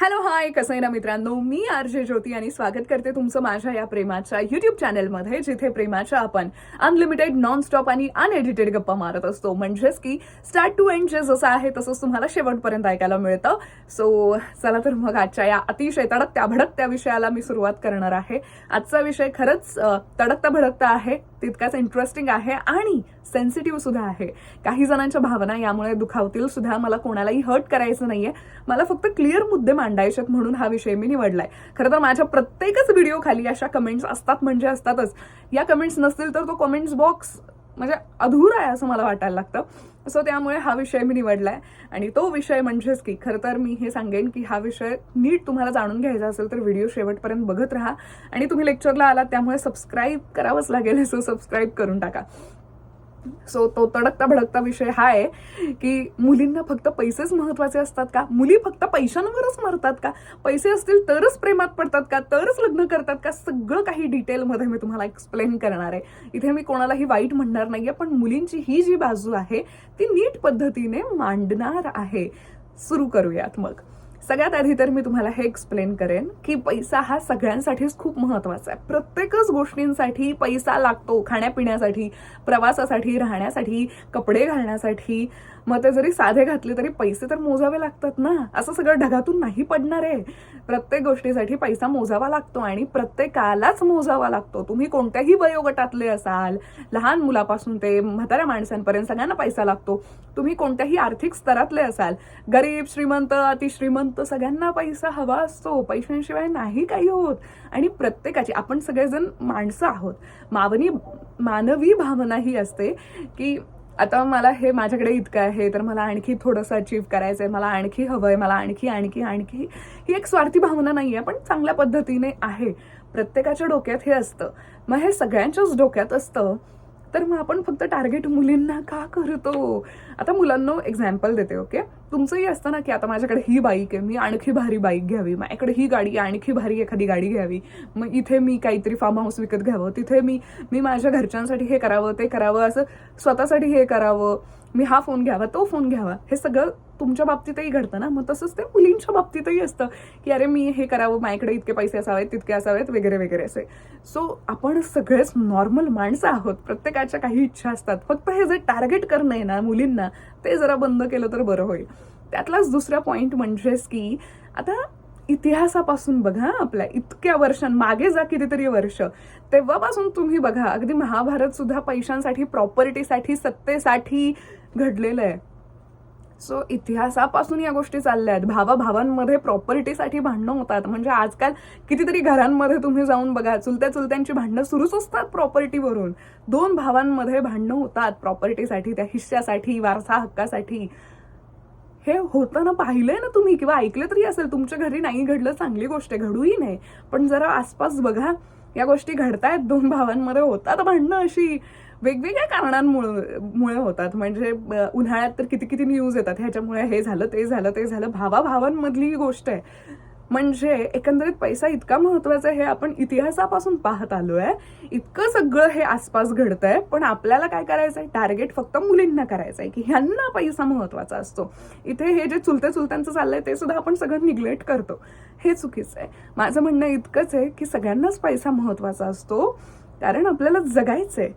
Hello hi कसं आहे ना मित्रांनो? मी आर जे ज्योती आणि स्वागत करते तुमचं माझ्या या प्रेमाच्या युट्यूब चॅनलमध्ये जिथे प्रेमाच्या आपण अनलिमिटेड नॉन स्टॉप आणि अनएडिटेड गप्पा मारत असतो. म्हणजेच की स्टार्ट टू एंड जे जसं आहे तसंच तुम्हाला शेवटपर्यंत ऐकायला मिळतं. सो चला तर मग आजच्या या अतिशय तडकत्या भडकत्या विषयाला मी सुरुवात करणार आहे. आजचा विषय खरंच तडकता भडकता आहे तितकाच इंटरेस्टिंग आहे आणि सेन्सिटिव्ह सुद्धा आहे. काही जणांच्या भावना यामुळे दुखावतील सुद्धा. मला कोणालाही हर्ट करायचं नाहीये. मला फक्त क्लिअर मुद्दे मांडायचे आहेत म्हणून हा विषय मी निवडलाय. खरं तर माझ्या प्रत्येकच व्हिडिओ खाली अशा कमेंट्स असतात म्हणजे असतातच. या कमेंट्स नसतील तर तो कमेंट्स बॉक्स म्हणजे अधूर आहे असं मला वाटायला लागतं. सो त्यामुळे हा विषय मी निवडलाय. आणि तो विषय म्हणजेच की खरं तर मी हे सांगेन की हा विषय नीट तुम्हाला जाणून घ्यायचा असेल तर व्हिडिओ शेवटपर्यंत बघत राहा. आणि तुम्ही लेक्चरला आलात त्यामुळे सबस्क्राईब करावंच लागेल. सो सबस्क्राईब करून टाका. सो तो तडकता भडकता विषय हा आहे की मुलींना फक्त पैसेच महत्त्वाचे असतात का? मुली फक्त पैशांवरच मरतात का? पैसे असतील तरच प्रेमात पडतात का? तरच लग्न करतात का? सगळं काही डिटेलमध्ये मी तुम्हाला एक्सप्लेन करणार आहे. इथे मी कोणालाही वाईट म्हणणार नाहीये पण मुलींची ही जी बाजू आहे ती नीट पद्धतीने मांडणार आहे. सुरू करूयात मग. सगळ्यात आधी तर मी तुम्हाला हे एक्सप्लेन करेन की पैसा हा सगळ्यांसाठीच खूप महत्त्वाचा आहे. प्रत्येकच गोष्टींसाठी पैसा लागतो खाण्यापिण्यासाठी प्रवासासाठी राहण्यासाठी कपडे घालण्यासाठी. मग ते जरी साधे घातले तरी पैसे तर मोजावे लागतात ना? असं सगळं ढगातून नाही पडणार आहे. प्रत्येक गोष्टीसाठी पैसा मोजावा लागतो आणि प्रत्येकालाच मोजावा लागतो. तुम्ही कोणत्याही वयोगटातले असाल लहान मुलापासून ते म्हाताऱ्या माणसांपर्यंत सगळ्यांना पैसा लागतो. तुम्ही कोणत्याही आर्थिक स्तरातले असाल गरीब श्रीमंत अतिश्रीमंत सगळ्यांना पैसा हवा असतो. पैशांशिवाय नाही काही होत. आणि प्रत्येकाची आपण सगळेजण माणसं आहोत. मावनी मानवी भावना ही असते की आता मला हे माझ्याकडे इतकं आहे तर मला आणखी थोडंसं अचीव करायचं आहे मला आणखी हवं आहे मला आणखी आणखी आणखी. ही एक स्वार्थी भावना नाही आहे पण चांगल्या पद्धतीने आहे. प्रत्येकाच्या डोक्यात हे असतं. मग हे सगळ्यांच्याच डोक्यात असतं. तर मग आपण फक्त टार्गेट मुलींना का करतो? आता मुलांना एक्झाम्पल देते ओके तुमचंही असतं ना की आता माझ्याकडे ही बाईक आहे मी आणखी भारी बाईक घ्यावी माझ्याकडे ही गाडी आणखी भारी एखादी गाडी घ्यावी. मग इथे मी काहीतरी फार्म हाऊस विकत घ्यावं तिथे मी मी माझ्या घरच्यांसाठी हे करावं ते करावं असं स्वतःसाठी हे करावं. मी हा फोन घ्यावा तो फोन घ्यावा. हे सगळं तुमच्या बाबतीतही घडतं ना? मग तसंच ते मुलींच्या बाबतीतही असतं की अरे मी हे करावं माझ्याकडे इतके पैसे असावेत तितके असावेत वगैरे वगैरे असे. सो आपण सगळेच नॉर्मल माणसं आहोत. प्रत्येकाच्या काही इच्छा असतात. फक्त हे जे टार्गेट करणं आहे ना मुलींना ते जरा बंद केलं तर बरं होईल. त्यातलाच दुसरा पॉईंट म्हणजेच की आता इतिहासापासून बघा आपल्या इतक्या वर्षां मागे जा कितीतरी वर्ष तेव्हापासून तुम्ही बघा अगदी महाभारत सुद्धा पैशांसाठी प्रॉपर्टीसाठी सत्तेसाठी घडलेलं आहे. सो इतिहासापासून या गोष्टी चालल्या आहेत. भावा भावांमध्ये प्रॉपर्टीसाठी भांडणं होतात. म्हणजे आजकाल कितीतरी घरांमध्ये तुम्ही जाऊन बघा चुलत्या चुलत्यांची भांडणं सुरूच असतात प्रॉपर्टीवरून दोन भावांमध्ये भांडणं होतात प्रॉपर्टीसाठी त्या हिश्श्यासाठी वारसा हक्कासाठी. हे होताना पाहिलंय ना तुम्ही? किंवा ऐकलं तरी असेल तुमच्या घरी नाही घडलं चांगली गोष्ट आहे घडूही नाही. पण जरा आसपास बघा या गोष्टी घडतायत दोन भावांमध्ये होतात भांडणं अशी. वेगवेगळ्या कारणांमुळे मुळे होतात. म्हणजे उन्हाळ्यात तर किती किती न्यूज येतात. ह्याच्यामुळे हे झालं ते झालं ते झालं. भावाभावांमधली ही गोष्ट आहे. म्हणजे एकंदरीत पैसा इतका महत्त्वाचा आहे हे आपण इतिहासापासून पाहत आलोय. इतकं सगळं हे आसपास घडतंय. पण आपल्याला काय करायचं आहे टार्गेट फक्त मुलींना करायचं आहे की ह्यांना पैसा महत्त्वाचा असतो. इथे हे जे चुलते चुलत्यांचं चाललंय ते सुद्धा आपण सगळं निग्लेक्ट करतो. हे चुकीचं आहे. माझं म्हणणं इतकंच आहे की सगळ्यांनाच पैसा महत्त्वाचा असतो. कारण आपल्याला जगायचंय.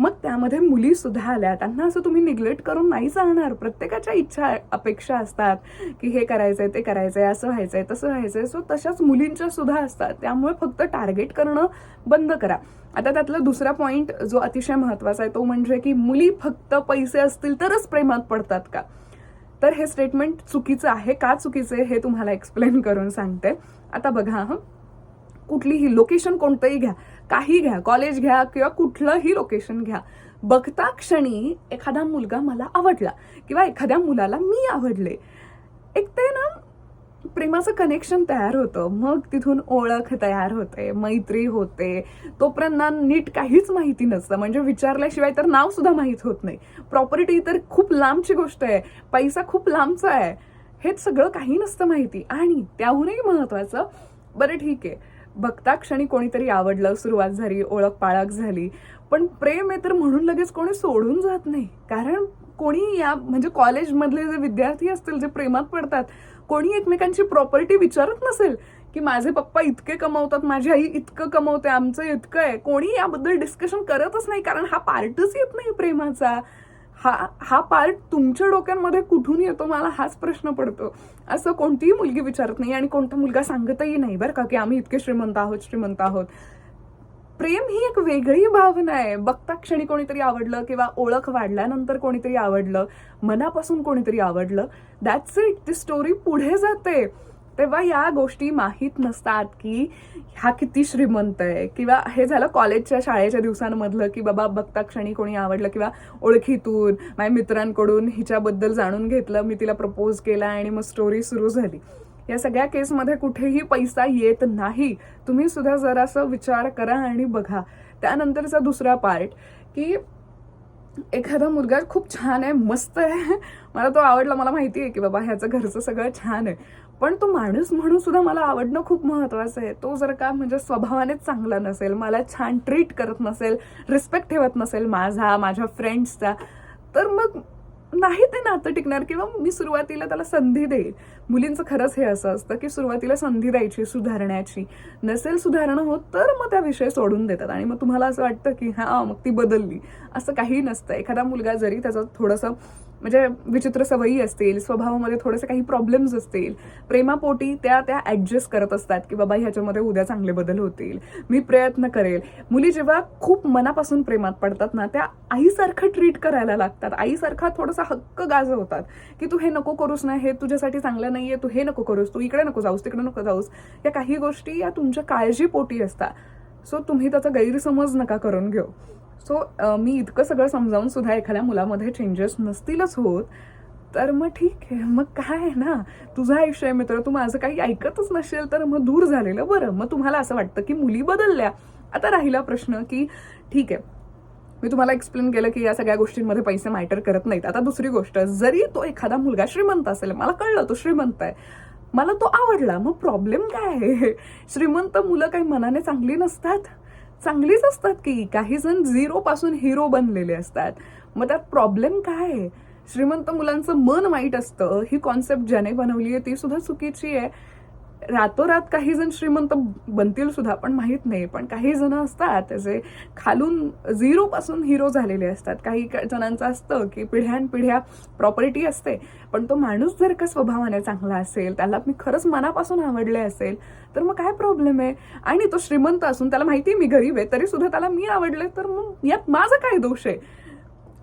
मग त्यामध्ये मुली सुद्धा आल्या त्यांना असं तुम्ही निग्लेक्ट करून नाही सांगणार प्रत्येकाच्या इच्छा अपेक्षा असतात की हे करायचंय ते करायचंय असं व्हायचंय तसं व्हायचंय. सो तशाच मुलींच्या सुद्धा असतात. त्यामुळे फक्त टार्गेट करणं बंद करा. आता त्यातला दुसरा पॉईंट जो अतिशय महत्त्वाचा आहे तो म्हणजे की मुली फक्त पैसे असतील तरच प्रेमात पडतात का? तर हे स्टेटमेंट चुकीचं आहे. का चुकीचं आहे हे तुम्हाला एक्सप्लेन करून सांगते. आता बघा हं. कुठलीही लोकेशन कोणतंही घ्या. काही घ्या कॉलेज घ्या किंवा कुठलंही लोकेशन घ्या. बघता क्षणी एखादा मुलगा मला आवडला किंवा एखाद्या मुलाला मी आवडले. एक ते ना प्रेमाचं कनेक्शन तयार होतं. मग तिथून ओळख तयार होते मैत्री होते. तोपर्यंत ना नीट काहीच माहिती नसतं. म्हणजे विचारल्याशिवाय तर नाव सुद्धा माहीत होत नाही. प्रॉपर्टी तर खूप लांबची गोष्ट आहे. पैसा खूप लांबचा आहे. हेच सगळं काही नसतं माहिती. आणि त्याहूनही महत्वाचं बरं ठीक आहे. बघता क्षणी कोणीतरी आवडलं सुरुवात झाली ओळख पाळख झाली. पण प्रेम आहे तर म्हणून लगेच कोणी सोडून जात नाही. कारण कोणी या म्हणजे कॉलेजमधले जे विद्यार्थी असतील जे प्रेमात पडतात कोणी एकमेकांची प्रॉपर्टी विचारत नसेल की माझे पप्पा इतके कमवतात माझी आई इतकं कमवते आमचं इतकं आहे. कोणी याबद्दल डिस्कशन करतच नाही कारण हा पार्टच येत नाही प्रेमाचा. हा हा पार्ट तुमच्या डोक्यांमध्ये कुठून येतो मला हाच प्रश्न पडतो. असं कोणतीही मुलगी विचारत नाही आणि कोणता मुलगा सांगतही नाही बरं का की आम्ही इतके श्रीमंत आहोत श्रीमंत आहोत. प्रेम ही एक वेगळी भावना आहे. बघता क्षणी कोणीतरी आवडलं किंवा ओळख वाढल्यानंतर कोणीतरी आवडलं मनापासून कोणीतरी आवडलं दॅट्स इट ती स्टोरी पुढे जाते. तेव्हा या गोष्टी माहीत नसतात की हा किती श्रीमंत आहे. किंवा हे झालं कॉलेजच्या शाळेच्या दिवसांमधलं की बाबा बघता क्षणी कोणी आवडलं किंवा ओळखीतून माझ्या मित्रांकडून हिच्याबद्दल जाणून घेतलं मी तिला प्रपोज केला आणि मग स्टोरी सुरू झाली. या सगळ्या केसमध्ये कुठेही पैसा येत नाही. तुम्ही सुद्धा जरासं विचार करा आणि बघा. त्यानंतरचा दुसरा पार्ट की एखादा मुलगा खूप छान आहे मस्त आहे. मला तो आवडला मला माहिती आहे की बाबा ह्याचं घरचं सगळं छान आहे. पण तो माणूस म्हणून सुद्धा मला आवडणं खूप महत्वाचं आहे. तो जर का म्हणजे स्वभावानेच चांगला नसेल मला छान ट्रीट करत नसेल रिस्पेक्ट ठेवत नसेल माझा माझ्या फ्रेंड्सचा तर मग नाही ते नातं टिकणार किंवा मी सुरुवातीला त्याला संधी देईल. मुलींचं खरंच हे असं असतं की सुरुवातीला संधी द्यायची सुधारण्याची. नसेल सुधारणा होत तर मग त्या विषय सोडून देतात. आणि मग तुम्हाला असं वाटतं की हां मग ती बदलली. असं काही नसतं. एखादा मुलगा जरी त्याचं थोडंसं म्हणजे विचित्र सवयी असतील स्वभावामध्ये थोडेसे काही प्रॉब्लेम्स असतील प्रेमापोटी त्या त्या ॲडजस्ट करत असतात की बाबा ह्याच्यामध्ये उद्या चांगले बदल होतील मी प्रयत्न करेल. मुली जेव्हा खूप मनापासून प्रेमात पडतात ना त्या आईसारखं ट्रीट करायला लागतात. आईसारखा थोडासा हक्क गाजवतात की तू हे नको करूस ना हे तुझ्यासाठी चांगलं नाहीये तू हे नको करूस तू इकडे नको जाऊस तिकडे नको जाऊस. या काही गोष्टी या तुमच्या काळजीपोटी असतात. सो तुम्ही त्याचा गैरसमज नका करून घेऊ. सो मी इतकं सगळं समजावून सुद्धा एखाद्या मुलामध्ये चेंजेस नसतीलच होत. तर मग ठीक आहे. मग काय आहे ना? तुझं आयुष्य आहे मित्र. तू माझं काही ऐकतच नसेल तर मग दूर झालेलं बरं. मग तुम्हाला असं वाटतं की मुली बदलल्या. आता राहिला प्रश्न की ठीक आहे. मी तुम्हाला एक्सप्लेन केलं की या सगळ्या गोष्टींमध्ये पैसे मॅटर करत नाहीत. आता दुसरी गोष्ट जरी तो एखादा मुलगा श्रीमंत असेल मला कळलं तो श्रीमंत आहे. मला तो आवडला. मग प्रॉब्लेम काय आहे? श्रीमंत मुलं काही मनाने चांगली नसतात? चांगलीच असतात की काही जण झिरो पासून हिरो बनलेले असतात. मग त्यात प्रॉब्लेम काय आहे? श्रीमंत मुलांचं मन वाईट असतं. ही कॉन्सेप्ट ज्याने बनवली आहे ती सुद्धा चुकीची आहे. रातोरात काही जण श्रीमंत बनतील सुद्धा पण माहीत नाही. पण काही जण असतात जे खालून झिरोपासून हिरो झालेले असतात. काही जणांचं असतं की पिढ्यानपिढ्या प्रॉपर्टी असते. पण तो माणूस जर का स्वभावाने चांगला असेल त्याला मी खरंच मनापासून आवडले असेल तर मग काय प्रॉब्लेम आहे? आणि तो श्रीमंत असून त्याला माहिती आहे मी गरीब आहे तरी सुद्धा त्याला मी आवडले तर मग यात माझा काय दोष आहे?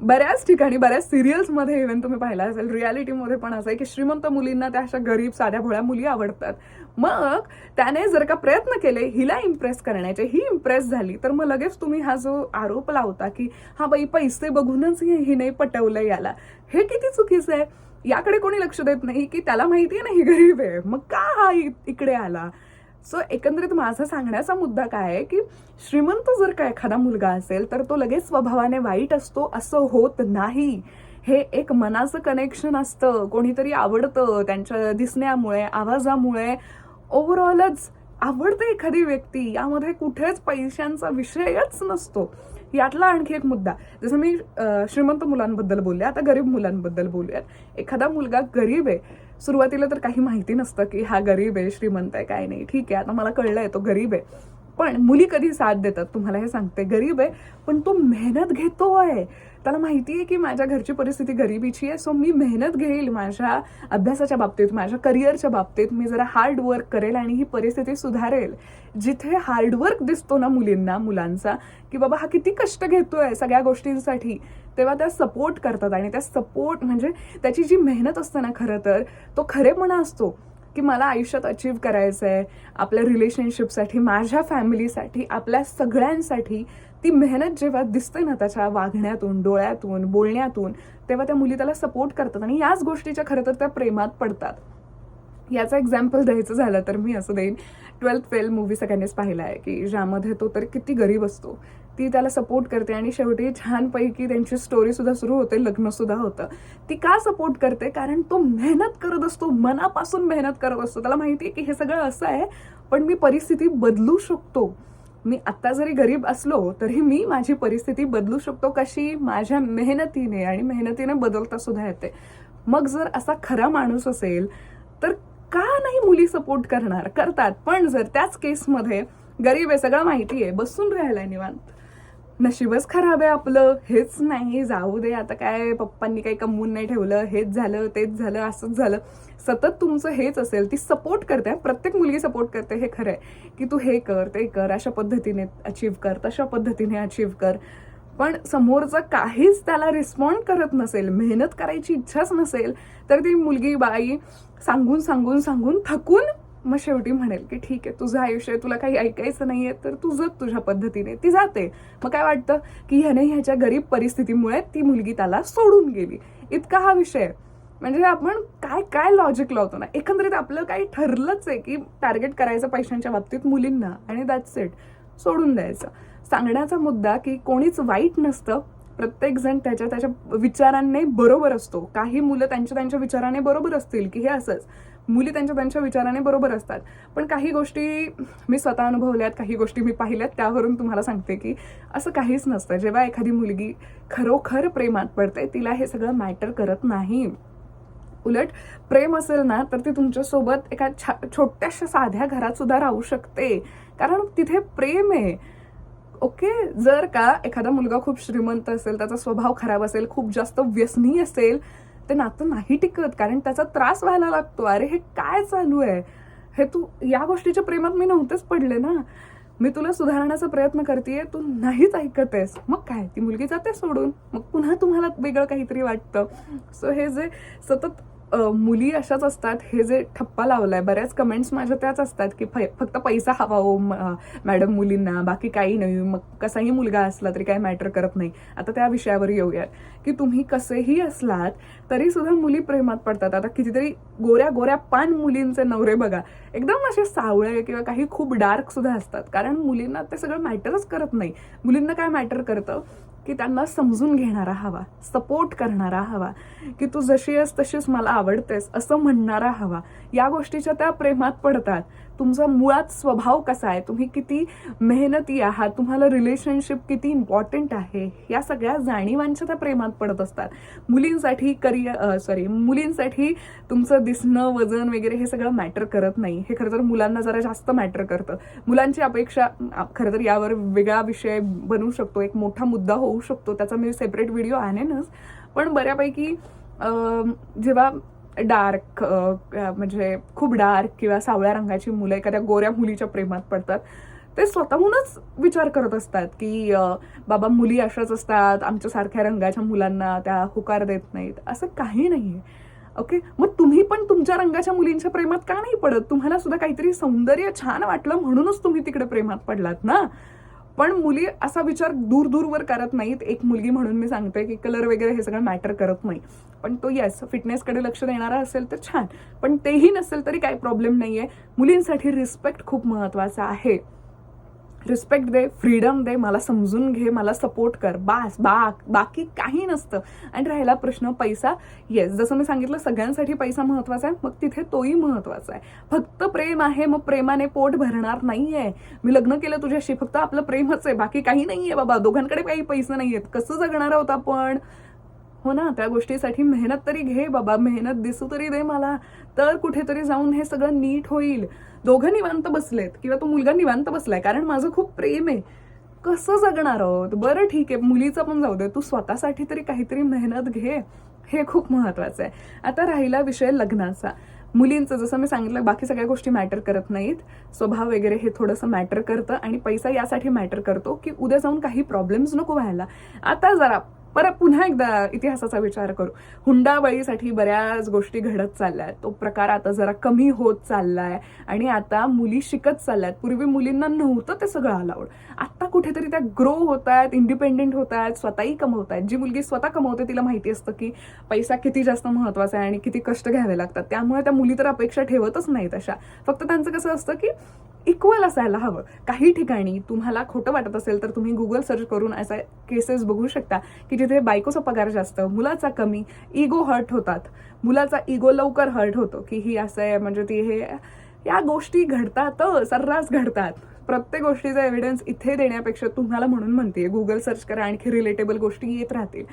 बऱ्याच ठिकाणी बऱ्याच सिरियल्समध्ये इव्हन तुम्ही पाहिला असेल रियालिटीमध्ये पण असं आहे की श्रीमंत मुलींना त्या अशा गरीब साध्या भोळ्या मुली आवडतात. मग त्याने जर का प्रयत्न केले हिला इम्प्रेस करण्याचे ही इम्प्रेस झाली तर मग लगेच तुम्ही हा जो आरोप लावता की हा बाई पैसे बघूनच हिने पटवलं याला. हे किती चुकीचं आहे? याकडे कोणी लक्ष देत नाही की त्याला माहिती आहे ना ही गरीब आहे. मग का हा इकडे आला? सो एकंदरीत माझा सांगण्याचा मुद्दा काय आहे की श्रीमंत जर का एखादा मुलगा असेल तर तो लगेच स्वभावाने वाईट असतो असं होत नाही. हे एक मनाचं कनेक्शन असतं. कोणीतरी आवडतं त्यांच्या दिसण्यामुळे आवाजामुळे. ओव्हरऑलच आवडते एखादी व्यक्ती यामध्ये कुठेच पैशांचा विषयच नसतो. यातला आणखी एक मुद्दा. जसं मी श्रीमंत मुलांबद्दल बोलले आता गरीब मुलांबद्दल बोलूयात. एखादा मुलगा गरीब आहे सुरुवातीला तर काही माहिती नसतं की हा गरीब आहे श्रीमंत आहे काय नाही. ठीक आहे आता मला कळलंय तो गरीब आहे. पण मुली कधी साथ देतात? तुम्हाला हे सांगते. गरीब आहे पण तो मेहनत घेतो आहे. त्याला माहिती आहे की माझ्या घरची परिस्थिती गरिबीची आहे सो मी मेहनत घेईल माझ्या अभ्यासाच्या बाबतीत माझ्या करिअरच्या बाबतीत. मी जरा हार्ड वर्क करेल आणि ही परिस्थिती सुधारेल. जिथे हार्डवर्क दिसतो ना मुलींना मुलांचा की बाबा हा किती कष्ट घेतोय सगळ्या गोष्टींसाठी तेव्हा त्या सपोर्ट करतात. आणि त्या सपोर्ट म्हणजे त्याची जी मेहनत असते ना खरं तर तो खरेपणा असतो. की मला आयुष्यात अचीव करायचं आहे आपल्या रिलेशनशिपसाठी माझ्या फॅमिलीसाठी आपल्या सगळ्यांसाठी ती मेहनत जेव्हा दिसते ना त्याच्या वागण्यातून डोळ्यातून बोलण्यातून तेव्हा त्या मुली त्याला सपोर्ट करतात आणि याच गोष्टीच्या खरं तर त्या प्रेमात पडतात. याचं एक्झाम्पल द्यायचं झालं तर मी असं देईन. ट्वेल्थ फेल मूवी सगळ्यांनीच पाहिला आहे की ज्यामध्ये तो तर किती गरीब असतो. ती त्याला सपोर्ट करते आणि शेवटी छानपैकी त्यांची स्टोरीसुद्धा सुरू होते लग्नसुद्धा होतं. ती का सपोर्ट करते? कारण तो मेहनत करत असतो मनापासून मेहनत करत असतो. त्याला माहिती आहे की हे सगळं असं आहे पण मी परिस्थिती बदलू शकतो. मी आत्ता जरी गरीब असलो तरी मी माझी परिस्थिती बदलू शकतो कशी? माझ्या मेहनतीने आणि मेहनतीने बदलता सुद्धा येते. मग जर असा खरा माणूस असेल तर का नाही मुली सपोर्ट करणार? करतात. पण जर त्याच केसमध्ये गरीब आहे सगळं माहिती आहे बसून राहायला निवांत. नशीबच खराब आहे आपलं. हेच नाही जाऊ दे. आता काय पप्पांनी काही कमवून नाही ठेवलं. हेच झालं तेच झालं असंच झालं. सतत तुमचं हेच असेल ती सपोर्ट करते. प्रत्येक मुलगी सपोर्ट करते. हे खरं आहे की तू हे कर ते कर अशा पद्धतीने अचीव कर तशा पद्धतीने अचीव कर. पण समोरचं काहीच त्याला रिस्पॉन्ड करत नसेल मेहनत करायची इच्छाच नसेल तर ती मुलगी बाई सांगून सांगून सांगून थकून मग शेवटी म्हणेल की ठीक आहे तुझं आयुष्य तुला काही ऐकायचं नाहीये तर तू जग तुझ्या पद्धतीने. ती जाते. मग काय वाटतं की ह्याने ह्याच्या गरीब परिस्थितीमुळे ती मुलगी त्याला सोडून गेली. इतका हा विषय आहे. म्हणजे आपण काय काय लॉजिक लावतो ना? एकंदरीत आपलं काही ठरलंच आहे की टार्गेट करायचं पैशांच्या बाबतीत मुलींना आणि दॅट्स इट सोडून द्यायचं. सांगण्याचा मुद्दा की कोणीच वाईट नसतं. प्रत्येक जण त्याच्या त्याच्या विचारांनी बरोबर असतो. काही मुलं त्यांच्या त्यांच्या विचाराने बरोबर असतील की हे असंच. मुली त्यांच्या त्यांच्या विचाराने बरोबर असतात. पण काही गोष्टी मी स्वतः अनुभवल्यात काही गोष्टी मी पाहिल्यात त्यावरून तुम्हाला सांगते की असं काहीच नसतं. जेव्हा एखादी मुलगी खरोखर प्रेमात पडते तिला हे सगळं मॅटर करत नाही. उलट प्रेम असेल ना तर ती तुमच्यासोबत एका छा छोट्याशा साध्या घरात सुद्धा राहू शकते. कारण तिथे प्रेम आहे. ओके? जर का एखादा मुलगा खूप श्रीमंत असेल त्याचा स्वभाव खराब असेल खूप जास्त व्यसनी असेल ते नातं नाही टिकत कारण त्याचा त्रास व्हायला लागतो. अरे हे काय चालू आहे? हे तू या गोष्टीच्या प्रेमात मी नव्हतेच पडले ना. मी तुला सुधारण्याचा प्रयत्न करतेय तू नाहीच ऐकत आहेस. मग काय? ती मुलगी जाते सोडून. मग पुन्हा तुम्हाला वेगळं काहीतरी वाटतं. सो हे जे सतत मुली अशाच असतात हे जे ठप्पा लावलाय बऱ्याच कमेंट्स माझ्या त्याच असतात की फक्त पैसा हवा हो मॅडम मुलींना बाकी काही नाही मग कसाही मुलगा असला तरी काही मॅटर करत नाही. आता त्या विषयावर येऊयात. की तुम्ही कसेही असलात तरी सुद्धा मुली प्रेमात पडतात. आता कितीतरी गोऱ्या गोऱ्या पान मुलींचे नवरे बघा. एकदम असे सावळे किंवा काही खूप डार्क सुद्धा असतात. कारण मुलींना ते सगळं मॅटरच करत नाही. मुलींना काय मॅटर करतं? की त्यांना समजून घेणारा हवा सपोर्ट करणारा हवा की तू जशी आहेस तशीच मला आवडतेस असं म्हणणारा हवा. या गोष्टीच्या त्या प्रेमात पडतात. तुमचा मुळात स्वभाव कसा आहे? तुम्ही किती मेहनती आहात? तुम्हाला रिलेशनशिप किती इम्पॉर्टंट आहे? या सगळ्या जाणीवांच्या त्या प्रेमात पडत असतात. मुलींसाठी करिअर सॉरी मुलींसाठी तुमचं दिसणं वजन वगैरे हे सगळं मॅटर करत नाही. हे खरं तर मुलांना जरा जास्त मॅटर करतं. मुलांची अपेक्षा खरं तर यावर वेगळा विषय बनू शकतो. एक मोठा मुद्दा होऊ शकतो. त्याचा मी सेपरेट व्हिडिओ आणेनच. पण बऱ्यापैकी जेव्हा डार्क म्हणजे खूप डार्क किंवा सावळ्या रंगाची मुलं एखाद्या गोऱ्या मुलीच्या प्रेमात पडतात. ते स्वतःहूनच विचार करत असतात की बाबा मुली अशाच असतात आमच्यासारख्या रंगाच्या मुलांना त्या हुकार देत नाहीत. असं काही नाहीये. ओके? मग तुम्ही पण तुमच्या रंगाच्या मुलींच्या प्रेमात का नाही पडत? तुम्हाला सुद्धा काहीतरी सौंदर्य छान वाटलं म्हणूनच तुम्ही तिकडे प्रेमात पडलात ना? पण मुली असा विचार दूर दूरवर करत नाहीत. एक मुलगी म्हणून मी सांगते की कलर वगैरे हे सगळं मॅटर करत नाही. पण तो येस फिटनेसकडे लक्ष देणारा असेल तर छान. पण तेही नसेल तरी काही प्रॉब्लेम नाही आहे मुलींसाठी रिस्पेक्ट खूप महत्त्वाचा आहे. रिस्पेक्ट दे फ्रीडम दे मला समजून घे मला सपोर्ट कर. बास बा बाकी काही नसतं. आणि राहिला प्रश्न पैसा. येस जसं मी सांगितलं सगळ्यांसाठी पैसा महत्त्वाचा आहे. मग तिथे तोही महत्त्वाचा आहे. फक्त प्रेम आहे मग प्रेमाने पोट भरणार नाहीये. मी लग्न केलं तुझ्याशी फक्त आपलं प्रेमच आहे. बाकी काही नाहीये बाबा. दोघांकडे काही पैसे नाहीयेत. कसं जगणार आहोत आपण? हो ना त्या गोष्टीसाठी मेहनत तरी घे बाबा मेहनत दिसू तरी दे मला. तर कुठेतरी जाऊन हे सगळं नीट होईल. दोघं निवांत बसलेत किंवा तो मुलगा निवांत बसलाय कारण माझं खूप प्रेम आहे. कसं जगणार आहोत? बरं ठीक आहे मुलीचं पण जाऊ दे तू स्वतःसाठी तरी काहीतरी मेहनत घे. हे खूप महत्वाचं आहे. आता राहिला विषय लग्नाचा. मुलींचं जसं मी सांगितलं बाकी सगळ्या गोष्टी मॅटर करत नाहीत. स्वभाव वगैरे हे थोडंसं मॅटर करतं आणि पैसा यासाठी मॅटर करतो की उद्या जाऊन काही प्रॉब्लेम्स नको व्हायला. आता जरा परत पुन्हा एकदा इतिहासाचा विचार करू. हुंडाबळीसाठी बऱ्याच गोष्टी घडत चालल्या आहेत. तो प्रकार आता जरा कमी होत चाललाय आणि आता मुली शिकत चालल्यात. पूर्वी मुलींना नव्हतं ते सगळं अलाउड आता कुठेतरी त्या ग्रो होत आहेत इंडिपेंडेंट होत आहेत स्वतःही कमवत आहेत जी मुलगी स्वतः कमवते तिला माहिती असतं की पैसा किती जास्त महत्त्वाचा आहे आणि किती कष्ट घ्यावे लागतात. त्यामुळे त्या मुली तर अपेक्षा ठेवतच नाहीत अशा. फक्त त्यांचं कसं असतं की इक्वल असायला हवं. काही ठिकाणी तुम्हाला खोटं वाटत असेल तर तुम्ही गुगल सर्च करून असा केसेस बघू शकता की जिथे बायकोचा पगार जास्त मुलाचा कमी इगो हर्ट होतात. मुलाचा इगो लवकर हर्ट होतो की ही असं आहे म्हणजे ती हे या गोष्टी घडतात सर्रास घडतात. प्रत्येक गोष्टीचा एव्हिडन्स इथे देण्यापेक्षा तुम्हाला म्हणून म्हणते. गुगल सर्च करा आणखी रिलेटेबल गोष्टी येत राहतील.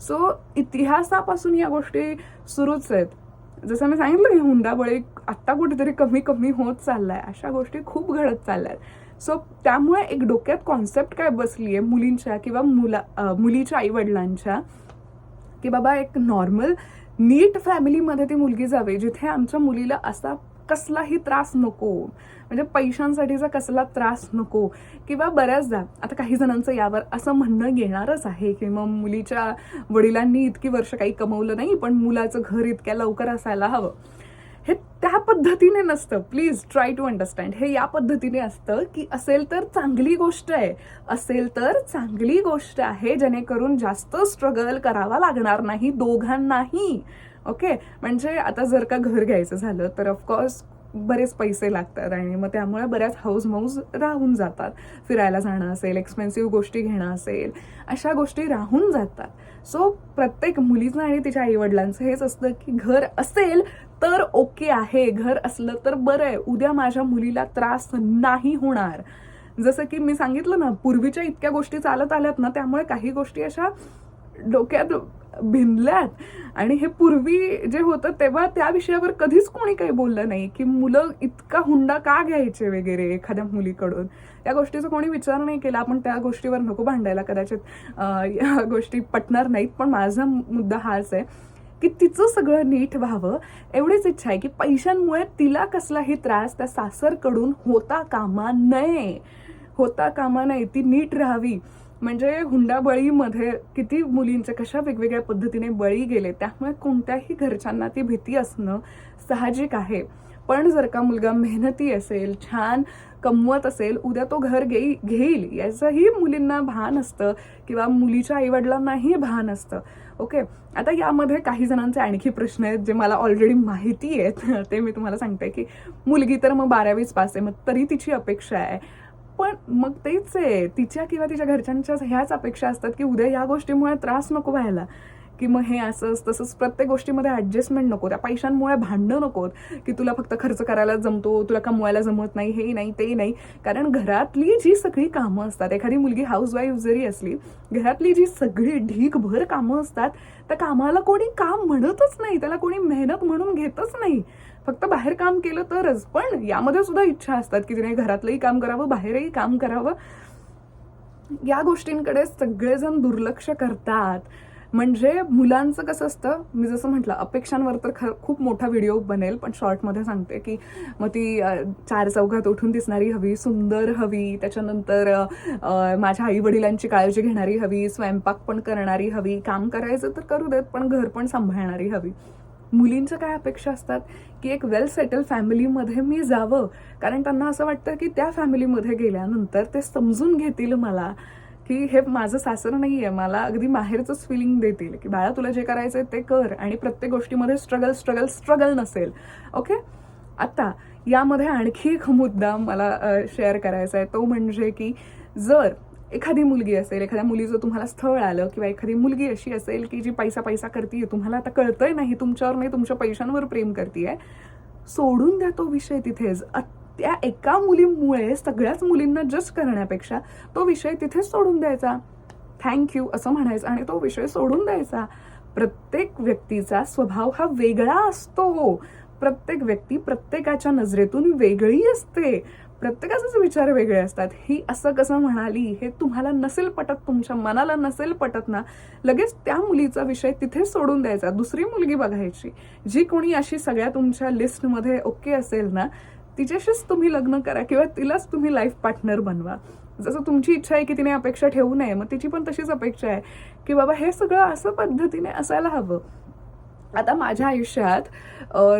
सो इतिहासापासून या गोष्टी सुरूच आहेत. जसं मी सांगितलं की हुंडाबळी आत्ता कुठेतरी कमी कमी होत चाललाय. अशा गोष्टी खूप घडत चालल्यात. सो त्यामुळे एक डोक्यात कॉन्सेप्ट काय बसली आहे मुलींच्या किंवा मुला मुलीच्या आईवडिलांच्या की बाबा एक नॉर्मल नीट फॅमिलीमध्ये ती मुलगी जावे जिथे आमच्या मुलीला असा कसलाही त्रास नको. म्हणजे पैशांसाठीचा कसला त्रास नको. किंवा बऱ्याचदा आता काही जणांचं यावर असं म्हणणं येणारच आहे की मग मुलीच्या वडिलांनी इतकी वर्ष काही कमवलं नाही पण मुलाचं घर इतक्या लवकर असायला हवं. हे त्या पद्धतीने नसतं. प्लीज ट्राय टू अंडरस्टँड हे या पद्धतीने असतं की असेल तर चांगली गोष्ट आहे. असेल तर चांगली गोष्ट आहे जेणेकरून जास्त स्ट्रगल करावा लागणार नाही दोघांनाही. ओके? म्हणजे आता जर का घर घ्यायचं झालं तर ऑफकोर्स बरेच पैसे लागतात आणि मग त्यामुळे बऱ्याच हाऊस माऊस राहून जातात. फिरायला जाणं असेल एक्सपेन्सिव्ह गोष्टी घेणं असेल अशा गोष्टी राहून जातात. सो प्रत्येक मुलीचं आणि तिच्या आईवडिलांचं हेच असतं की घर असेल तर ओके आहे. घर असलं तर बरं आहे. उद्या माझ्या मुलीला त्रास नाही होणार. जसं की मी सांगितलं ना पूर्वीच्या इतक्या गोष्टी चालत आल्यात ना त्यामुळे काही गोष्टी अशा डोक्यात भिनल्यात. आणि हे पूर्वी जे होतं तेव्हा त्या विषयावर कधीच कोणी काही बोललं नाही की मुलं इतका हुंडा का घ्यायचे वगैरे एखाद्या मुलीकडून? या गोष्टीचा कोणी विचार नाही केला. आपण त्या गोष्टीवर नको भांडायला कदाचित या गोष्टी पटणार नाहीत. पण माझा मुद्दा हाच आहे की तिचं सगळं नीट व्हावं. एवढीच इच्छा आहे की पैशांमुळे तिला कसलाही त्रास त्या सासरकडून होता कामा नये. होता कामा नये ती नीट राहावी. म्हणजे हुंडाबळीमध्ये किती मुलींचे कशा वेगवेगळ्या पद्धतीने बळी गेले त्यामुळे कोणत्याही घरच्यांना ती भीती असणं साहजिक आहे. पण जर का मुलगा मेहनती असेल छान कमवत असेल उद्या तो घर घेई घेईल याचंही मुलींना भान असतं किंवा मुलीच्या आईवडिलांनाही भान असतं. ओके? आता यामध्ये काही जणांचे आणखी प्रश्न आहेत जे मला ऑलरेडी माहिती आहेत. ते मी तुम्हाला सांगते की मुलगी तर मग बारावीच पास आहे मग तरी तिची अपेक्षा आहे. पण मग तेच आहे तिच्या किंवा तिच्या घरच्यांच्या ह्याच अपेक्षा असतात की उद्या या गोष्टीमुळे त्रास नको व्हायला. की मग हे असंच तसंच प्रत्येक गोष्टीमध्ये ॲडजस्टमेंट नको. त्या पैशांमुळे भांडणं नकोत की तुला फक्त खर्च करायला जमतो तुला कमवायला जमत नाही हे नाही ते नाही. कारण घरातली जी सगळी कामं असतात एखादी मुलगी हाऊसवाईफ जरी असली घरातली जी सगळी ढीकभर कामं असतात त्या कामाला कोणी काम म्हणतच नाही. त्याला कोणी मेहनत म्हणून घेतच नाही. फक्त बाहेर काम केलं तरच पण यामध्ये सुद्धा इच्छा असतात की तिने घरातलंही काम करावं बाहेरही काम करावं. या गोष्टींकडे सगळेजण दुर्लक्ष करतात. म्हणजे मुलांचं कसं असतं मी जसं म्हटलं अपेक्षांवर तर ख खूप मोठा व्हिडिओ बनेल पण शॉर्टमध्ये सांगते की मग ती चार चौघात उठून दिसणारी हवी सुंदर हवी त्याच्यानंतर माझ्या आई वडिलांची काळजी घेणारी हवी स्वयंपाक पण करणारी हवी काम करायचं तर करू देत पण घर पण सांभाळणारी हवी. मुलींचं काय अपेक्षा असतात की एक वेल सेटल फॅमिलीमध्ये मी जावं? कारण त्यांना असं वाटतं की त्या फॅमिलीमध्ये गेल्यानंतर ते समजून घेतील मला की हे माझं सासर नाही आहे मला अगदी माहेरचंच फिलिंग देतील की बाळा तुला जे करायचं आहे ते कर आणि प्रत्येक गोष्टीमध्ये स्ट्रगल स्ट्रगल स्ट्रगल नसेल. ओके आता यामध्ये आणखी एक मुद्दा मला शेअर करायचा आहे. तो म्हणजे की जर एखादी मुलगी असेल एखाद्या मुलीचं तुम्हाला स्थळ आलं किंवा एखादी मुलगी अशी असेल की जी पैसा पैसा करते तुम्हाला आता कळतंय नाही तुमच्यावर नाही तुमच्या पैशांवर प्रेम करते सोडून द्या तो विषय तिथेच. त्या एका मुलीमुळे सगळ्याच मुलींना जज करण्यापेक्षा तो विषय तिथेच सोडून द्यायचा. थँक्यू असं म्हणायचं आणि तो विषय सोडून द्यायचा. प्रत्येक व्यक्तीचा स्वभाव हा वेगळा असतो. प्रत्येक व्यक्ती प्रत्येकाच्या नजरेतून वेगळी असते. प्रत्येकाचेच विचार वेगळे असतात. ही असं कसं म्हणाली हे तुम्हाला नसेल पटत तुमच्या मनाला नसेल पटत ना लगेच त्या मुलीचा विषय तिथे सोडून द्यायचा. दुसरी मुलगी बघायची. जी कोणी अशी सगळ्या तुमच्या लिस्टमध्ये ओके असेल ना तिच्याशीच तुम्ही लग्न करा किंवा तिलाच तुम्ही लाईफ पार्टनर बनवा. जसं तुमची इच्छा आहे की तिने अपेक्षा ठेवू नये मग तिची पण तशीच अपेक्षा आहे की बाबा हे सगळं असं पद्धतीने असायला हवं. आता माझ्या आयुष्यात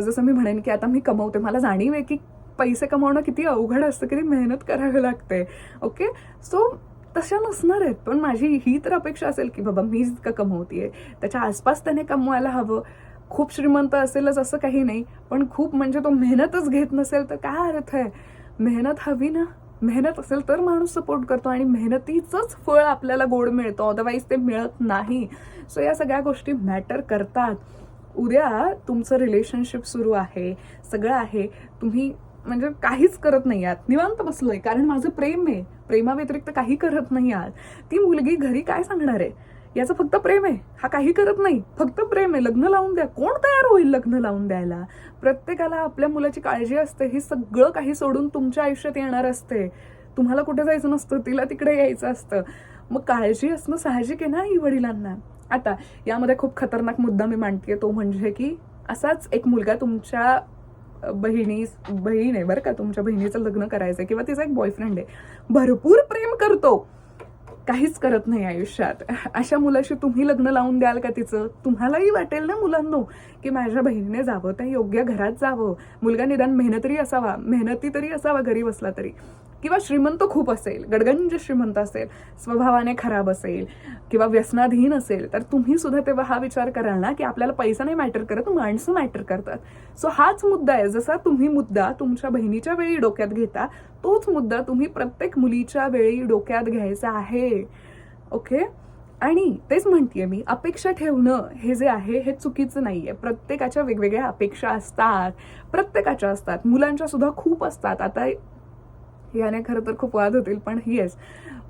जसं मी म्हणेन की आता मी कमवते मला जाणीव आहे की पैसे कमवणं किती अवघड असतं किती मेहनत करावी लागते ओके सो तशा नसणार आहेत. पण माझी ही तर अपेक्षा असेल की बाबा मी जितकं कमवतीये. त्याच्या आसपास त्याने कमवायला हवं. खूप श्रीमंत असेलच असं काही नाही. पण खूप म्हणजे तो मेहनतच घेत नसेल तर काय अर्थ आहे? मेहनत हवी ना? मेहनत असेल तर माणूस सपोर्ट करतो आणि मेहनतीचंच फळ आपल्याला गोड मिळतं. अदरवाईज ते मिळत नाही. सो या सगळ्या गोष्टी मॅटर करतात. उद्या तुमचं रिलेशनशिप सुरू आहे. सगळं आहे. तुम्ही म्हणजे काहीच करत नाही आहात. निवांत बसलोय. कारण माझं प्रेम आहे. प्रेमाव्यतिरिक्त काही करत नाही आहात. ती मुलगी घरी काय सांगणार आहे? याचं फक्त प्रेम आहे. हा काही करत नाही. फक्त प्रेम आहे. लग्न लावून द्या. कोण तयार होईल लग्न लावून द्यायला? प्रत्येकाला आपल्या मुलाची काळजी असते. हे सगळं काही सोडून तुमच्या आयुष्यात येणार असते. तुम्हाला कुठे जायचं नसतं. तिला तिकडे यायचं असतं. मग काळजी असणं साहजिक आहे ना आई वडिलांना आता यामध्ये खूप खतरनाक मुद्दा मी मांडते तो म्हणजे की असाच एक मुलगा तुमच्या बहिणी बहीण आहे बरं का तुमच्या बहिणीचं लग्न करायचं किंवा तिचा एक बॉयफ्रेंड आहे. भरपूर प्रेम करतो. काहीच करत नाही आयुष्यात. अशा मुलाशी तुम्ही लग्न लावून द्याल का तिचं? तुम्हालाही वाटेल ना मुलांनो की माझ्या बहिणीने जावं त्या योग्य घरात जावं. मुलगा निदान मेहनतरी असावा मेहनती तरी असावा घरी बसला तरी. किंवा श्रीमंत खूप असेल गडगंज श्रीमंत असेल स्वभावाने खराब असेल किंवा व्यसनाधीन असेल तर तुम्ही सुद्धा तेव्हा हा विचार कराल ना की आपल्याला पैसा नाही मॅटर करत माणसं मॅटर करतात. सो हाच मुद्दा आहे. जसा तुम्ही मुद्दा तुमच्या बहिणीच्या वेळी डोक्यात घेता तोच मुद्दा तुम्ही प्रत्येक मुलीच्या वेळी डोक्यात घ्यायचा आहे. ओके आणि तेच म्हणतेय मी अपेक्षा ठेवणं हे जे आहे हे चुकीचं नाही आहे प्रत्येकाच्या वेगवेगळ्या अपेक्षा असतात. प्रत्येकाच्या असतात. मुलांच्या सुद्धा खूप असतात. आता याने खरं तर खूप वाद होतील पण येस.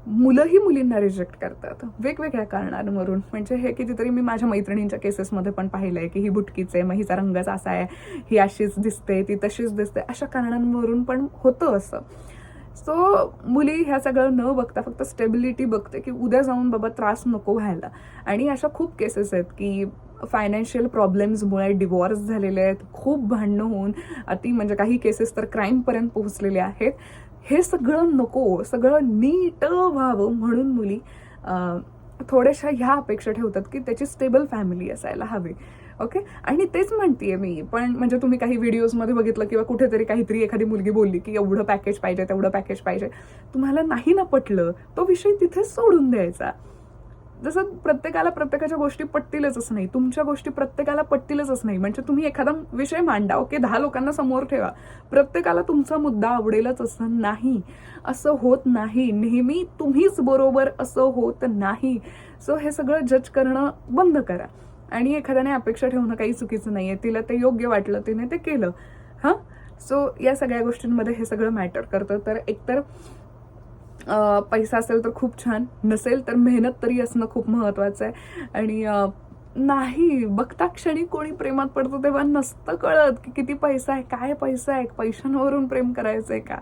मुलंही मुलींना रिजेक्ट करतात. वेगवेगळ्या कारणांवरून. म्हणजे हे कितीतरी मी माझ्या मैत्रिणींच्या केसेसमध्ये पण पाहिलंय की ही बुटकीच आहे मग हिचा रंगच असा आहे ही अशीच दिसते ती तशीच दिसते. अशा कारणांवरून पण होतं असं. सो मुली ह्या सगळं न बघता फक्त स्टेबिलिटी बघते की उद्या जाऊन बाबा त्रास नको व्हायला. आणि अशा खूप केसेस आहेत की फायनान्शियल प्रॉब्लेम्समुळे डिवॉर्स झालेले आहेत खूप भांडणं होऊन अति म्हणजे काही केसेस तर क्राईमपर्यंत पोहोचलेले आहेत. हे सगळं नको सगळं नीट व्हावं म्हणून मुली थोड्याशा ह्या अपेक्षा ठेवतात की त्याची स्टेबल फॅमिली असायला हवी. ओके आणि तेच म्हणतेय मी पण म्हणजे तुम्ही काही व्हिडिओजमध्ये बघितलं किंवा कुठेतरी काहीतरी एखादी मुलगी बोलली की एवढं पॅकेज पाहिजे तेवढं पॅकेज पाहिजे. तुम्हाला नाही ना पटलं तो विषय तिथेच सोडून द्यायचा. जसं प्रत्येकाला प्रत्येकाच्या गोष्टी पटतीलच नाही. तुमच्या गोष्टी प्रत्येकाला पटतीलच नाही. म्हणजे तुम्ही एखादा विषय मांडा ओके? दहा लोकांना समोर ठेवा. प्रत्येकाला तुमचा मुद्दा आवडेलच असं नाही. असं होत नाही. नेहमी तुम्हीच बरोबर असं होत नाही. सो हे सगळं जज करणं बंद करा. आणि एखाद्याने अपेक्षा ठेवणं काही चुकीचं नाही आहे तिला ते योग्य वाटलं तिने ते केलं. हां? सो या सगळ्या गोष्टींमध्ये हे सगळं मॅटर करतं. तर एकतर पैसा असेल तर खूप छान नसेल तर मेहनत तरी असणं खूप महत्त्वाचं आहे. आणि नाही बघता क्षणी कोणी प्रेमात पडतो तेव्हा नसतं कळत की किती पैसा आहे काय पैसा आहे पैशांवरून प्रेम करायचं आहे का?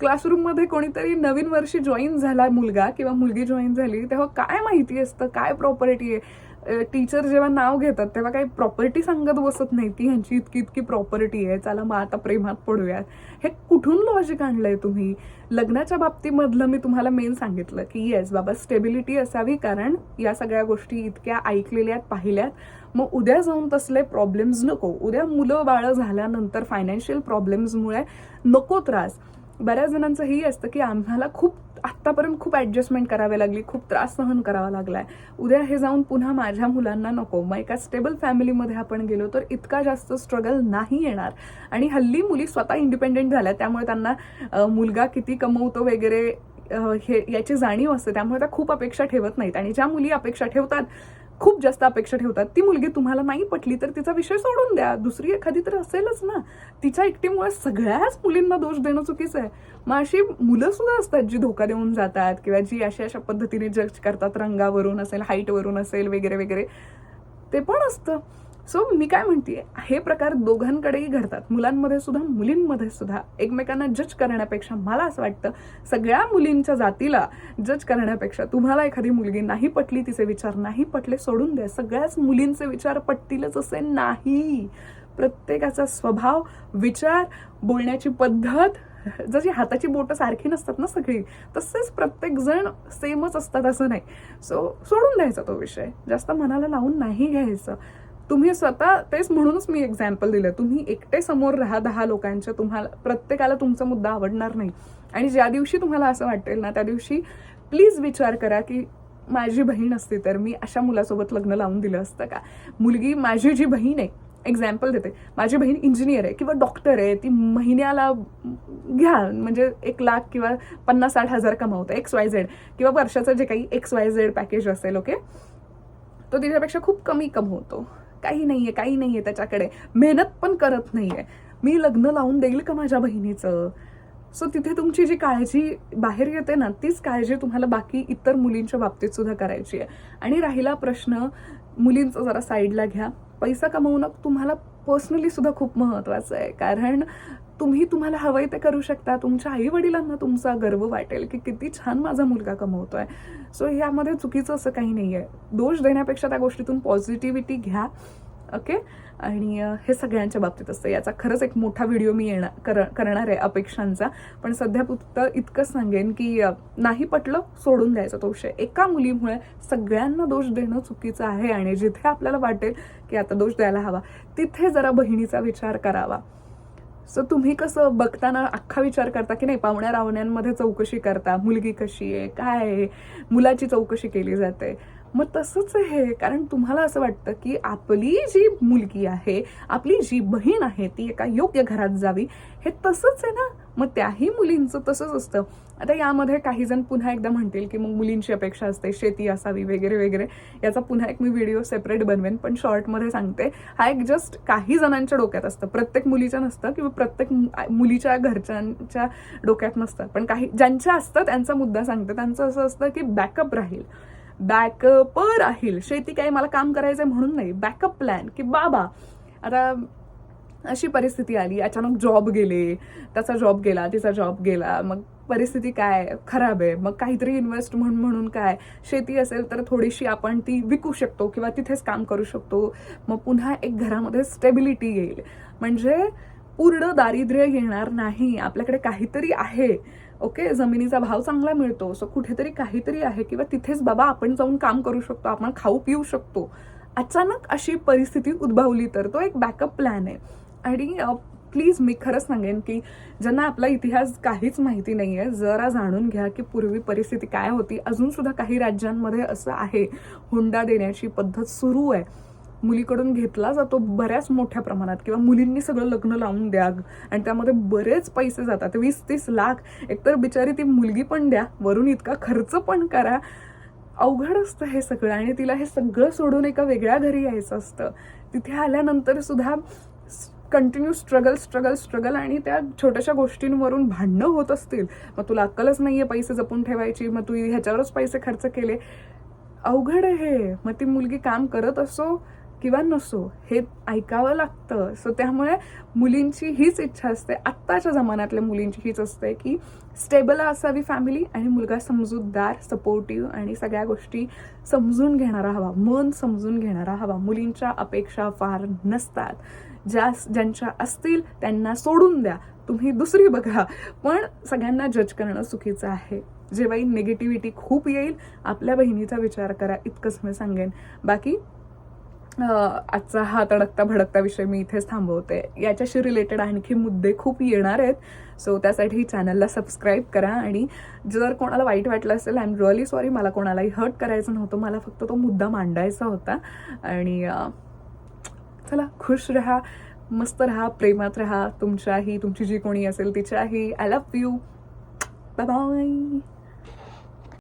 क्लासरूममध्ये कोणीतरी नवीन वर्षी जॉईन झाला मुलगा किंवा मुलगी जॉईन झाली तेव्हा काय माहिती असतं काय प्रॉपर्टी आहे? टीचर जेव्हा नाव घेतात तेव्हा काही प्रॉपर्टी सांगत बसत नाही. ती ह्यांची इतकी इतकी प्रॉपर्टी आहे. चला मग आता प्रेमात पडूयात. हे कुठून लॉजिक आणलंय तुम्ही? लग्नाच्या बाबतीमधलं मी तुम्हाला मेन सांगितलं की येस बाबा स्टेबिलिटी असावी कारण या सगळ्या गोष्टी इतक्या ऐकलेल्यात पाहिल्यात. मग उद्या जाऊन तसले प्रॉब्लेम्स नको. उद्या मुलं बाळं झाल्यानंतर फायनान्शियल प्रॉब्लेम्समुळे नको त्रास. बऱ्याच जणांचं ही असतं की आम्हाला खूप आत्तापर्यंत खूप ॲडजस्टमेंट करावी लागली खूप त्रास सहन करावा लागलाय. उद्या हे जाऊन पुन्हा माझ्या मुलांना नको. मग एका स्टेबल फॅमिलीमध्ये आपण गेलो तर इतका जास्त स्ट्रगल नाही येणार. आणि हल्ली मुली स्वतः इंडिपेंडेंट झाल्या त्यामुळे त्यांना मुलगा किती कमवतो वगैरे हे याची जाणीव असते. त्यामुळे त्या खूप अपेक्षा ठेवत नाहीत. आणि ज्या मुली अपेक्षा ठेवतात खूप जास्त अपेक्षा ठेवतात. ती मुलगी तुम्हाला नाही पटली तर तिचा विषय सोडून द्या. दुसरी एखादी तर असेलच ना. तिच्या एकटीमुळे सगळ्याच मुलींना दोष देणं चुकीचं आहे. मग अशी मुलं सुद्धा असतात जी धोका देऊन जातात किंवा जी अशा अशा पद्धतीने जज करतात. रंगावरून असेल हाईटवरून असेल वगैरे वगैरे. ते पण असतं. सो मी काय म्हणते हे प्रकार दोघांकडेही घडतात. मुलांमध्ये सुद्धा मुलींमध्ये सुद्धा एकमेकांना जज करण्यापेक्षा मला असं वाटतं सगळ्या मुलींच्या जातीला जज करण्यापेक्षा तुम्हाला एखादी मुलगी नाही पटली तिचे विचार नाही पटले सोडून द्या. सगळ्याच मुलींचे विचार पटतीलच असे नाही. प्रत्येकाचा स्वभाव विचार बोलण्याची पद्धत जशी हाताची बोटं सारखी नसतात ना सगळी तसेच प्रत्येक जण सेमच असतात असं नाही. सो सोडून द्यायचा तो विषय. जास्त मनाला लावून नाही घ्यायचं. तुम्ही स्वतः तेच म्हणूनच मी एक्झाम्पल दिलं. तुम्ही एकटे समोर राहा दहा लोकांच्या तुम्हाला प्रत्येकाला तुमचा मुद्दा आवडणार नाही. आणि ज्या दिवशी तुम्हाला असं वाटेल ना त्या दिवशी प्लीज विचार करा की माझी बहीण असती तर मी अशा मुलासोबत लग्न लावून दिलं असतं का? मुलगी माझी जी बहीण आहे एक्झाम्पल देते. माझी बहीण इंजिनियर आहे किंवा डॉक्टर आहे ती महिन्याला घ्या म्हणजे एक लाख किंवा पन्नास साठ हजार कमावतं एक्स वाय झेड किंवा वर्षाचं जे काही एक्स वाय झेड पॅकेज असेल ओके तो तिच्यापेक्षा खूप कमी कमवतो. काही नाही आहे काही नाही आहे त्याच्याकडे. मेहनत पण करत नाही आहे मी लग्न लावून देईल का माझ्या बहिणीचं? सो तिथे तुमची जी काळजी बाहेर येते ना तीच काळजी तुम्हाला बाकी इतर मुलींच्या बाबतीत सुद्धा करायची आहे. आणि राहिला प्रश्न मुलींचा जरा साईडला घ्या. पैसा कमवणं तुम्हाला पर्सनली सुद्धा खूप महत्वाचं आहे. कारण तुम्ही तुम्हाला हवंय ते करू शकता. तुमच्या आई वडिलांना तुमचा गर्व वाटेल की किती छान माझा मुलगा कमवतोय. सो यामध्ये चुकीचं असं काही नाही आहे दोष देण्यापेक्षा त्या गोष्टीतून पॉझिटिव्हिटी घ्या. ओके आणि हे सगळ्यांच्या बाबतीत असतं. याचा खरंच एक मोठा व्हिडिओ मी येणार कर करणार आहे अपेक्षांचा. पण सध्या पुरतं इतकंच सांगेन की नाही पटलं सोडून द्यायचा तो विषय. एका मुलीमुळे सगळ्यांना दोष देणं चुकीचं आहे. आणि जिथे आपल्याला वाटेल की आता दोष द्यायला हवा तिथे जरा बहिणीचा विचार करावा. सो तुम्ही कसं बघताना अख्खा विचार करता की नाही पाहुण्या रावण्यांमध्ये चौकशी करता मुलगी कशी आहे काय आहे मुलाची चौकशी केली जाते. मग तसंच आहे. कारण तुम्हाला असं वाटतं की आपली जी मुलगी आहे आपली जी बहीण आहे ती एका योग्य घरात जावी. हे तसंच आहे ना? मग त्याही मुलींचं तसंच असतं. आता यामध्ये काही जण पुन्हा एकदा म्हणतील की मग मुलींची अपेक्षा असते शेती असावी वगैरे वगैरे. याचा पुन्हा एक मी व्हिडिओ सेपरेट बनवेन पण शॉर्टमध्ये सांगते. हा एक जस्ट काही जणांच्या डोक्यात असतं. प्रत्येक मुलीच्या नसतं किंवा प्रत्येक मुलीच्या घरच्यांच्या डोक्यात नसतं. पण काही ज्यांच्या असतं त्यांचा मुद्दा सांगते. त्यांचं असं असतं की बॅकअप राहील. बॅकअप राहील. शेती काही मला काम करायचंय म्हणून नाही. बॅकअप प्लॅन की बाबा आता अशी परिस्थिती आली. अचानक जॉब गेले. त्याचा जॉब गेला तिचा जॉब गेला. मग परिस्थिती काय? खराब आहे. मग काहीतरी इन्व्हेस्ट म्हणून म्हणून काय? शेती असेल तर थोडीशी आपण ती विकू शकतो किंवा तिथेच काम करू शकतो. मग पुन्हा एक घरामध्ये स्टेबिलिटी येईल. म्हणजे पूर्ण दारिद्र्य येणार नाही. आपल्याकडे काहीतरी आहे. ओके जमिनीचा भाव चांगला मिळतो सो कुठेतरी काहीतरी आहे किंवा तिथेच बाबा आपण जाऊन काम करू शकतो आपण खाऊ पिऊ शकतो. अचानक अशी परिस्थिती उद्भवली तर तो एक बॅकअप प्लॅन आहे. आणि प्लीज मी खरंच सांगेन की ज्यांना आपला इतिहास काहीच माहिती नाही आहे जरा जाणून घ्या की पूर्वी परिस्थिती काय होती. अजूनसुद्धा काही राज्यांमध्ये असं आहे. हुंडा देण्याची पद्धत सुरू आहे. मुलीकडून घेतला जातो बऱ्याच मोठ्या प्रमाणात. किंवा मुलींनी सगळं लग्न लावून द्या आणि त्यामध्ये बरेच पैसे जातात. वीस तीस लाख. एकतर बिचारी ती मुलगी पण द्या. वरून इतका खर्च पण करा. अवघड असतं हे सगळं आणि तिला हे सगळं सोडून एका वेगळ्या घरी यायचं असतं. तिथे आल्यानंतर सुद्धा कंटिन्यू स्ट्रगल स्ट्रगल स्ट्रगल आणि त्या छोट्याशा गोष्टींवरून भांडणं होत असतील. मग तुला अक्कलच आहे पैसे जपून ठेवायची. मग तू ह्याच्यावरच पैसे खर्च केले. अवघड आहे मग ती मुलगी काम करत असो किंवा नसो हे ऐकावं लागतं. सो त्यामुळे मुलींची हीच इच्छा असते. आत्ताच्या जमान्यातल्या मुलींची हीच असते की स्टेबल असावी फॅमिली आणि मुलगा समजूतदार सपोर्टिव्ह आणि सगळ्या गोष्टी समजून घेणारा हवा मन समजून घेणारा हवा. मुलींच्या अपेक्षा फार नसतात. ज्या ज्यांच्या असतील त्यांना सोडून द्या. तुम्ही दुसरी बघा. पण सगळ्यांना जज करणं चुकीचं आहे. जेव्हाही निगेटिव्हिटी खूप येईल आपल्या बहिणीचा विचार करा इतकंच मी सांगेन. बाकी आजचा हा तडकता भडकता विषय मी इथेच थांबवते. याच्याशी रिलेटेड आणखी मुद्दे खूप येणार आहेत. सो त्यासाठी चॅनलला सबस्क्राईब करा आणि जर कोणाला वाईट वाटलं असेल आय एम रिअली सॉरी मला कोणालाही हर्ट करायचं नव्हतं. मला फक्त तो मुद्दा मांडायचा होता. आणि चला खुश राहा मस्त राहा प्रेमात राहा. तुमच्याही तुमची जी कोणी असेल तिच्याही I love you bye bye